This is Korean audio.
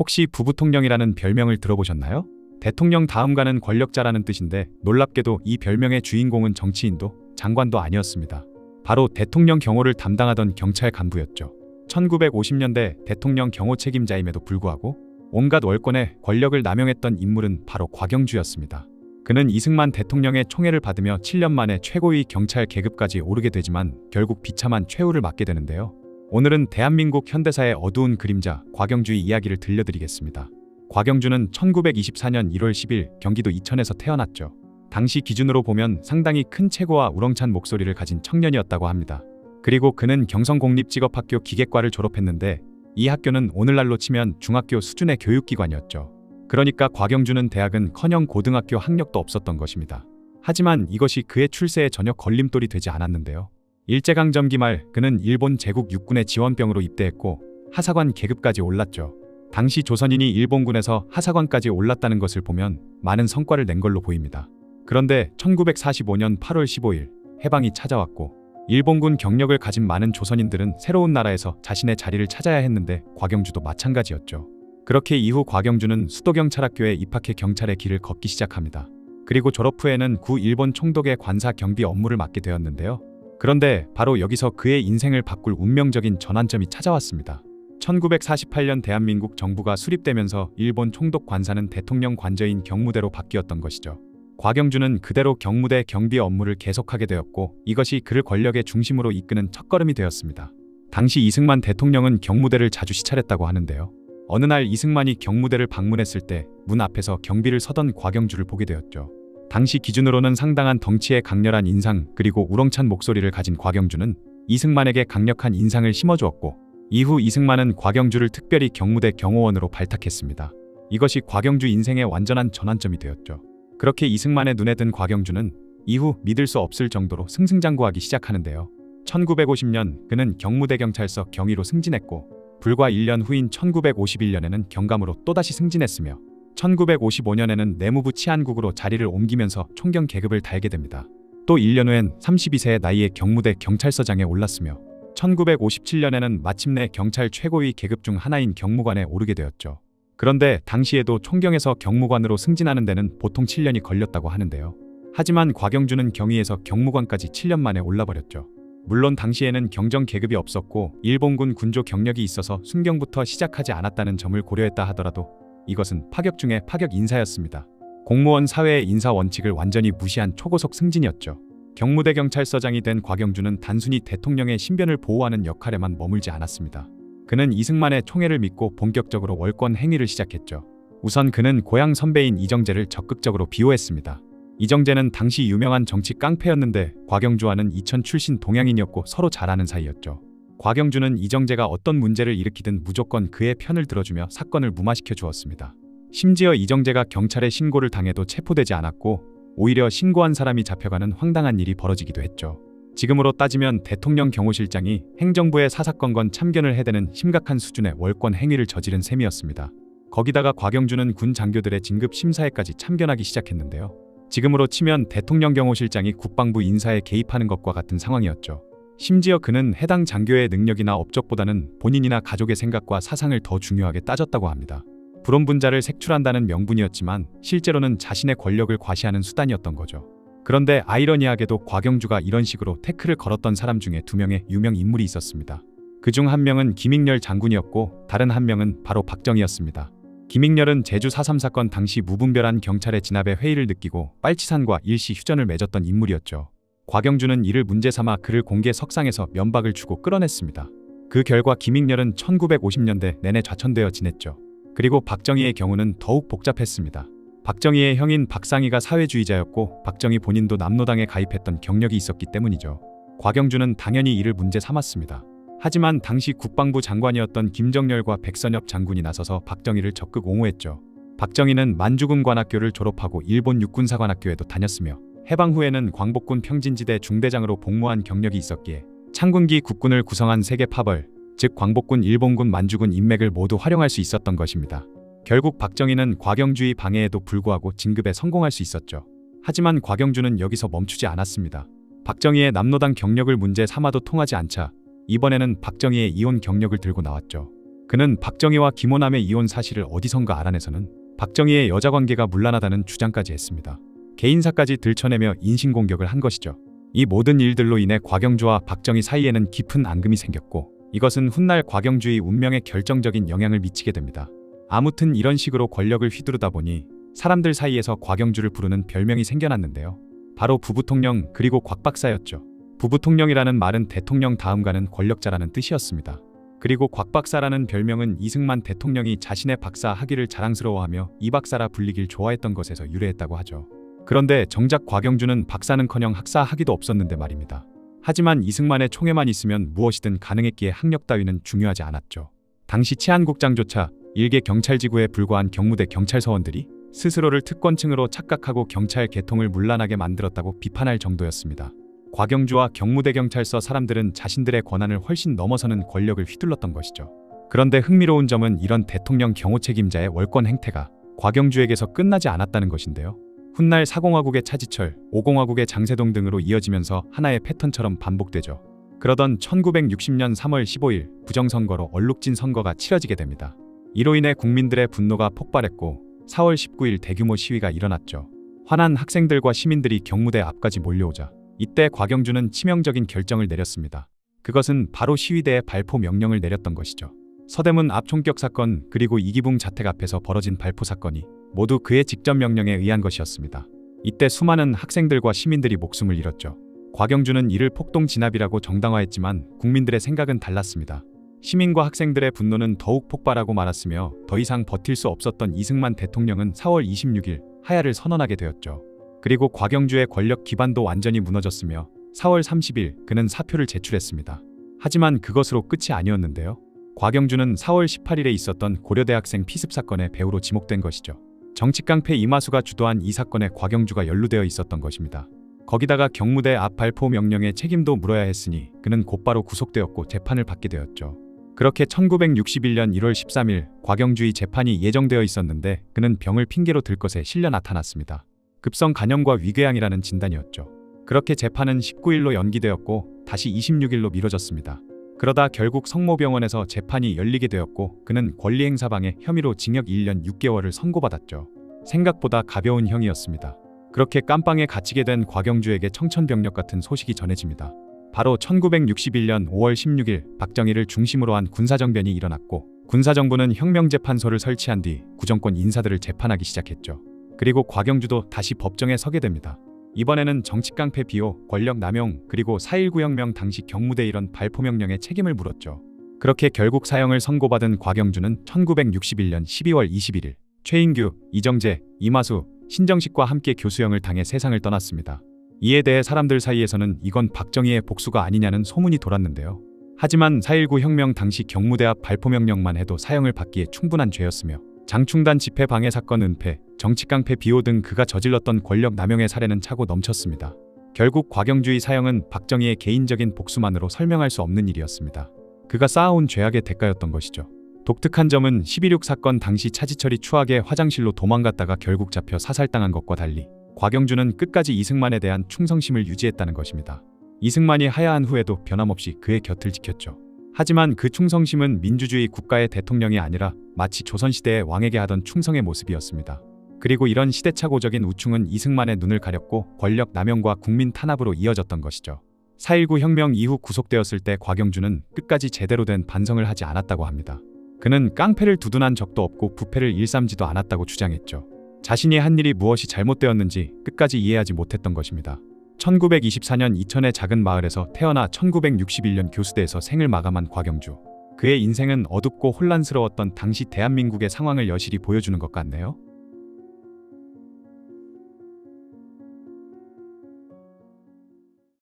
혹시 부부통령이라는 별명을 들어보셨나요? 대통령 다음 가는 권력자라는 뜻인데 놀랍게도 이 별명의 주인공은 정치인도 장관도 아니었습니다. 바로 대통령 경호를 담당하던 경찰 간부였죠. 1950년대 대통령 경호 책임자임에도 불구하고 온갖 월권의 권력을 남용했던 인물은 바로 곽영주였습니다. 그는 이승만 대통령의 총애를 받으며 7년 만에 최고위 경찰 계급까지 오르게 되지만 결국 비참한 최후를 맞게 되는데요. 오늘은 대한민국 현대사의 어두운 그림자 곽영주의 이야기를 들려드리겠습니다. 곽영주는 1924년 1월 10일 경기도 이천에서 태어났죠. 당시 기준으로 보면 상당히 큰 체구와 우렁찬 목소리를 가진 청년이었다고 합니다. 그리고 그는 경성공립직업학교 기계과를 졸업했는데 이 학교는 오늘날로 치면 중학교 수준의 교육기관이었죠. 그러니까 곽영주는 대학은 커녕 고등학교 학력도 없었던 것입니다. 하지만 이것이 그의 출세에 전혀 걸림돌이 되지 않았는데요. 일제강점기 말 그는 일본 제국 육군의 지원병으로 입대했고 하사관 계급까지 올랐죠. 당시 조선인이 일본군에서 하사관까지 올랐다는 것을 보면 많은 성과를 낸 걸로 보입니다. 그런데 1945년 8월 15일 해방이 찾아왔고 일본군 경력을 가진 많은 조선인들은 새로운 나라에서 자신의 자리를 찾아야 했는데 곽영주도 마찬가지였죠. 그렇게 이후 곽영주는 수도경찰학교에 입학해 경찰의 길을 걷기 시작합니다. 그리고 졸업 후에는 구 일본 총독의 관사 경비 업무를 맡게 되었는데요. 그런데 바로 여기서 그의 인생을 바꿀 운명적인 전환점이 찾아왔습니다. 1948년 대한민국 정부가 수립되면서 일본 총독 관사는 대통령 관저인 경무대로 바뀌었던 것이죠. 곽영주는 그대로 경무대 경비 업무를 계속하게 되었고 이것이 그를 권력의 중심으로 이끄는 첫걸음이 되었습니다. 당시 이승만 대통령은 경무대를 자주 시찰했다고 하는데요. 어느 날 이승만이 경무대를 방문했을 때 문 앞에서 경비를 서던 곽영주를 보게 되었죠. 당시 기준으로는 상당한 덩치의 강렬한 인상 그리고 우렁찬 목소리를 가진 곽영주는 이승만에게 강력한 인상을 심어주었고 이후 이승만은 곽영주를 특별히 경무대 경호원으로 발탁했습니다. 이것이 곽영주 인생의 완전한 전환점이 되었죠. 그렇게 이승만의 눈에 든 곽영주는 이후 믿을 수 없을 정도로 승승장구하기 시작하는데요. 1950년 그는 경무대 경찰서 경위로 승진했고 불과 1년 후인 1951년에는 경감으로 또다시 승진했으며 1955년에는 내무부 치안국으로 자리를 옮기면서 총경 계급을 달게 됩니다. 또 1년 후엔 32세의 나이에 경무대 경찰서장에 올랐으며 1957년에는 마침내 경찰 최고위 계급 중 하나인 경무관에 오르게 되었죠. 그런데 당시에도 총경에서 경무관으로 승진하는 데는 보통 7년이 걸렸다고 하는데요. 하지만 곽영주는 경위에서 경무관까지 7년 만에 올라버렸죠. 물론 당시에는 경정 계급이 없었고 일본군 군조 경력이 있어서 순경부터 시작하지 않았다는 점을 고려했다 하더라도 이것은 파격 중의 파격 인사였습니다. 공무원 사회의 인사 원칙을 완전히 무시한 초고속 승진이었죠. 경무대 경찰서장이 된 곽영주는 단순히 대통령의 신변을 보호하는 역할에만 머물지 않았습니다. 그는 이승만의 총애를 믿고 본격적으로 월권 행위를 시작했죠. 우선 그는 고향 선배인 이정재를 적극적으로 비호했습니다. 이정재는 당시 유명한 정치 깡패였는데 곽영주와는 이천 출신 동양인이었고 서로 잘 아는 사이였죠. 곽영주는 이정재가 어떤 문제를 일으키든 무조건 그의 편을 들어주며 사건을 무마시켜 주었습니다. 심지어 이정재가 경찰에 신고를 당해도 체포되지 않았고 오히려 신고한 사람이 잡혀가는 황당한 일이 벌어지기도 했죠. 지금으로 따지면 대통령 경호실장이 행정부의 사사건건 참견을 해대는 심각한 수준의 월권 행위를 저지른 셈이었습니다. 거기다가 곽영주는 군 장교들의 진급 심사에까지 참견하기 시작했는데요. 지금으로 치면 대통령 경호실장이 국방부 인사에 개입하는 것과 같은 상황이었죠. 심지어 그는 해당 장교의 능력이나 업적보다는 본인이나 가족의 생각과 사상을 더 중요하게 따졌다고 합니다. 불온분자를 색출한다는 명분이었지만 실제로는 자신의 권력을 과시하는 수단이었던 거죠. 그런데 아이러니하게도 곽영주가 이런 식으로 태클을 걸었던 사람 중에 두 명의 유명 인물이 있었습니다. 그 중 한 명은 김익렬 장군이었고 다른 한 명은 바로 박정희였습니다. 김익렬은 제주 4.3 사건 당시 무분별한 경찰의 진압에 회의를 느끼고 빨치산과 일시 휴전을 맺었던 인물이었죠. 곽영주는 이를 문제 삼아 그를 공개 석상에서 면박을 주고 끌어냈습니다. 그 결과 김익렬은 1950년대 내내 좌천되어 지냈죠. 그리고 박정희의 경우는 더욱 복잡했습니다. 박정희의 형인 박상희가 사회주의자였고 박정희 본인도 남노당에 가입했던 경력이 있었기 때문이죠. 곽영주는 당연히 이를 문제 삼았습니다. 하지만 당시 국방부 장관이었던 김정렬과 백선엽 장군이 나서서 박정희를 적극 옹호했죠. 박정희는 만주군 관학교를 졸업하고 일본 육군사관학교에도 다녔으며 해방 후에는 광복군 평진지대 중대장으로 복무한 경력이 있었기에 창군기 국군을 구성한 세계 파벌, 즉 광복군 일본군 만주군 인맥을 모두 활용할 수 있었던 것입니다. 결국 박정희는 곽영주의 방해에도 불구하고 진급에 성공할 수 있었죠. 하지만 곽영주는 여기서 멈추지 않았습니다. 박정희의 남노당 경력을 문제 삼아도 통하지 않자 이번에는 박정희의 이혼 경력을 들고 나왔죠. 그는 박정희와 김호남의 이혼 사실을 어디선가 알아내서는 박정희의 여자 관계가 문란하다는 주장까지 했습니다. 개인사까지 들춰내며 인신공격을 한 것이죠. 이 모든 일들로 인해 곽영주와 박정희 사이에는 깊은 앙금이 생겼고 이것은 훗날 곽영주의 운명에 결정적인 영향을 미치게 됩니다. 아무튼 이런 식으로 권력을 휘두르다 보니 사람들 사이에서 곽영주를 부르는 별명이 생겨났는데요. 바로 부부통령 그리고 곽박사였죠. 부부통령이라는 말은 대통령 다음 가는 권력자라는 뜻이었습니다. 그리고 곽박사라는 별명은 이승만 대통령이 자신의 박사 학위를 자랑스러워하며 이 박사라 불리길 좋아했던 것에서 유래했다고 하죠. 그런데 정작 곽영주는 박사는커녕 학사 학위도 없었는데 말입니다. 하지만 이승만의 총애만 있으면 무엇이든 가능했기에 학력 따위는 중요하지 않았죠. 당시 치안국장조차 일개 경찰지구에 불과한 경무대 경찰서원들이 스스로를 특권층으로 착각하고 경찰 개통을 문란하게 만들었다고 비판할 정도였습니다. 곽영주와 경무대 경찰서 사람들은 자신들의 권한을 훨씬 넘어서는 권력을 휘둘렀던 것이죠. 그런데 흥미로운 점은 이런 대통령 경호 책임자의 월권 행태가 곽영주에게서 끝나지 않았다는 것인데요. 훗날 사공화국의 차지철, 오공화국의 장세동 등으로 이어지면서 하나의 패턴처럼 반복되죠. 그러던 1960년 3월 15일 부정선거로 얼룩진 선거가 치러지게 됩니다. 이로 인해 국민들의 분노가 폭발했고 4월 19일 대규모 시위가 일어났죠. 화난 학생들과 시민들이 경무대 앞까지 몰려오자 이때 곽영주는 치명적인 결정을 내렸습니다. 그것은 바로 시위대에 발포 명령을 내렸던 것이죠. 서대문 앞 총격 사건 그리고 이기붕 자택 앞에서 벌어진 발포 사건이 모두 그의 직접 명령에 의한 것이었습니다. 이때 수많은 학생들과 시민들이 목숨을 잃었죠. 곽영주는 이를 폭동 진압이라고 정당화했지만 국민들의 생각은 달랐습니다. 시민과 학생들의 분노는 더욱 폭발하고 말았으며 더 이상 버틸 수 없었던 이승만 대통령은 4월 26일 하야를 선언하게 되었죠. 그리고 곽영주의 권력 기반도 완전히 무너졌으며 4월 30일 그는 사표를 제출했습니다. 하지만 그것으로 끝이 아니었는데요. 곽영주는 4월 18일에 있었던 고려대학생 피습 사건의 배우로 지목된 것이죠. 정치 깡패 이마수가 주도한 이 사건에 곽영주가 연루되어 있었던 것입니다. 거기다가 경무대 앞 발포 명령의 책임도 물어야 했으니 그는 곧바로 구속되었고 재판을 받게 되었죠. 그렇게 1961년 1월 13일 곽영주의 재판이 예정되어 있었는데 그는 병을 핑계로 들 것에 실려 나타났습니다. 급성 간염과 위궤양이라는 진단이었죠. 그렇게 재판은 19일로 연기되었고 다시 26일로 미뤄졌습니다. 그러다 결국 성모병원에서 재판이 열리게 되었고 그는 권리행사방해 혐의로 징역 1년 6개월을 선고받았죠. 생각보다 가벼운 형이었습니다. 그렇게 깜빵에 갇히게 된 곽영주에게 청천벽력 같은 소식이 전해집니다. 바로 1961년 5월 16일 박정희를 중심으로 한 군사정변이 일어났고 군사정부는 혁명재판소를 설치한 뒤 구정권 인사들을 재판하기 시작했죠. 그리고 곽영주도 다시 법정에 서게 됩니다. 이번에는 정치 깡패 비호, 권력 남용, 그리고 4.19 혁명 당시 경무대 이런 발포 명령에 책임을 물었죠. 그렇게 결국 사형을 선고받은 곽영주는 1961년 12월 21일 최인규, 이정재, 이마수, 신정식과 함께 교수형을 당해 세상을 떠났습니다. 이에 대해 사람들 사이에서는 이건 박정희의 복수가 아니냐는 소문이 돌았는데요. 하지만 4.19 혁명 당시 경무대 앞 발포 명령만 해도 사형을 받기에 충분한 죄였으며 장충단 집회 방해 사건 은폐, 정치 깡패 비호 등 그가 저질렀던 권력 남용의 사례는 차고 넘쳤습니다. 결국 곽영주의 사형은 박정희의 개인적인 복수만으로 설명할 수 없는 일이었습니다. 그가 쌓아온 죄악의 대가였던 것이죠. 독특한 점은 12.6 사건 당시 차지철이 추하게 화장실로 도망갔다가 결국 잡혀 사살당한 것과 달리 곽영주는 끝까지 이승만에 대한 충성심을 유지했다는 것입니다. 이승만이 하야한 후에도 변함없이 그의 곁을 지켰죠. 하지만 그 충성심은 민주주의 국가의 대통령이 아니라 마치 조선시대의 왕에게 하던 충성의 모습이었습니다. 그리고 이런 시대착오적인 우충은 이승만의 눈을 가렸고 권력 남용과 국민 탄압으로 이어졌던 것이죠. 4.19 혁명 이후 구속되었을 때 곽영주는 끝까지 제대로 된 반성을 하지 않았다고 합니다. 그는 깡패를 두둔한 적도 없고 부패를 일삼지도 않았다고 주장했죠. 자신이 한 일이 무엇이 잘못되었는지 끝까지 이해하지 못했던 것입니다. 1924년 이천의 작은 마을에서 태어나 1961년 교수대에서 생을 마감한 곽영주. 그의 인생은 어둡고 혼란스러웠던 당시 대한민국의 상황을 여실히 보여주는 것 같네요.